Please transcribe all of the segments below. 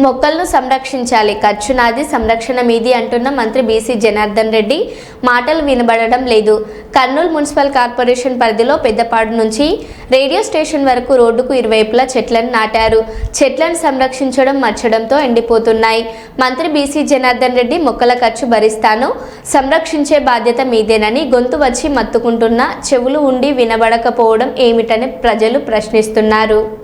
మొక్కలను సంరక్షించాలి. ఖర్చు నాది సంరక్షణ మీది అంటున్న మంత్రి బీసీ జనార్దన్ రెడ్డి. మాటలు వినబడడం లేదు. కర్నూలు మున్సిపల్ కార్పొరేషన్ పరిధిలో పెద్దపాడు నుంచి రేడియో స్టేషన్ వరకు రోడ్డుకు ఇరువైపులా చెట్లను నాటారు. చెట్లను సంరక్షించడం మర్చడంతో ఎండిపోతున్నాయి. మంత్రి బీసీ జనార్దన్ రెడ్డి మొక్కల ఖర్చు భరిస్తాను సంరక్షించే బాధ్యత మీదేనని గొంతు వచ్చి మత్తుకుంటున్న చెవులు ఉండి వినబడకపోవడం ఏమిటని ప్రజలు ప్రశ్నిస్తున్నారు.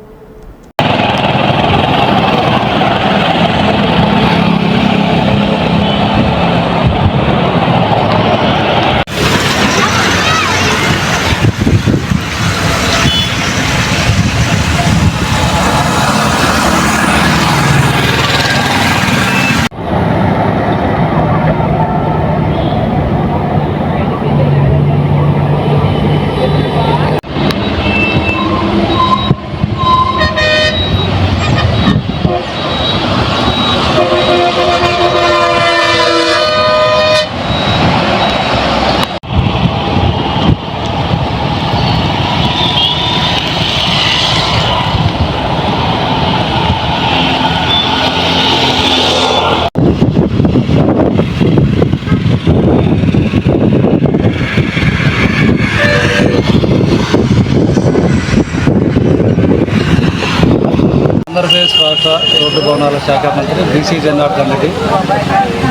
ఆంధ్రప్రదేశ్ రాష్ట్ర రోడ్డు భవనాల శాఖ మంత్రి బీసీ జనార్దన్ రెడ్డి.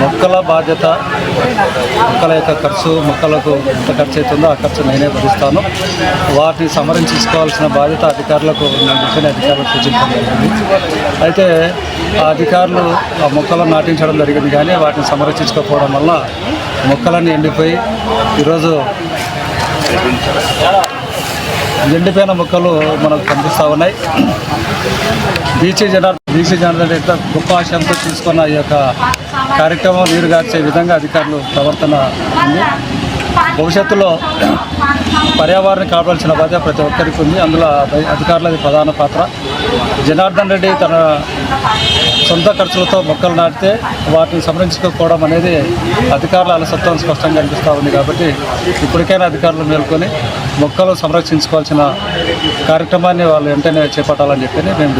మొక్కల బాధ్యత మొక్కల యొక్క ఖర్చు మొక్కలకు ఎంత ఖర్చు అవుతుందో ఆ ఖర్చు నేనే భరిస్తాను. వాటిని సమరించుకోవాల్సిన బాధ్యత అధికారులకు నేను అధికారులకు సూచించడం జరిగింది. అయితే ఆ అధికారులు ఆ మొక్కలను నాటించడం జరిగింది కానీ వాటిని సంరక్షించుకోకపోవడం వల్ల మొక్కలన్నీ ఎండిపోయి ఈరోజు ఎండిపోయిన మొక్కలు మనకు కనిపిస్తూ ఉన్నాయి. బీసీ జనార్ బీసీ జనార్దన్ రెడ్డి గొప్ప ఆశయంతో తీసుకున్న ఈ యొక్క కార్యక్రమం వీరుగార్చే విధంగా అధికారులు ప్రవర్తన ఉంది. భవిష్యత్తులో పర్యావరణం కాపాడాల్సిన బాధ్యత ప్రతి ఒక్కరికి ఉంది. అందులో అధికారులది ప్రధాన పాత్ర. జనార్దన్ రెడ్డి తన సొంత ఖర్చులతో మొక్కలు నాటితే వాటిని సంరక్షించుకోవడం అనేది అధికారుల అలసత్వం స్పష్టంగా కనిపిస్తూ ఉంది కాబట్టి ఇప్పటికైనా అధికారులు మేల్కొని మొక్కలు సంరక్షించుకోవాల్సిన కార్యక్రమాన్ని వాళ్ళు వెంటనే చేపట్టాలని చెప్పి మేము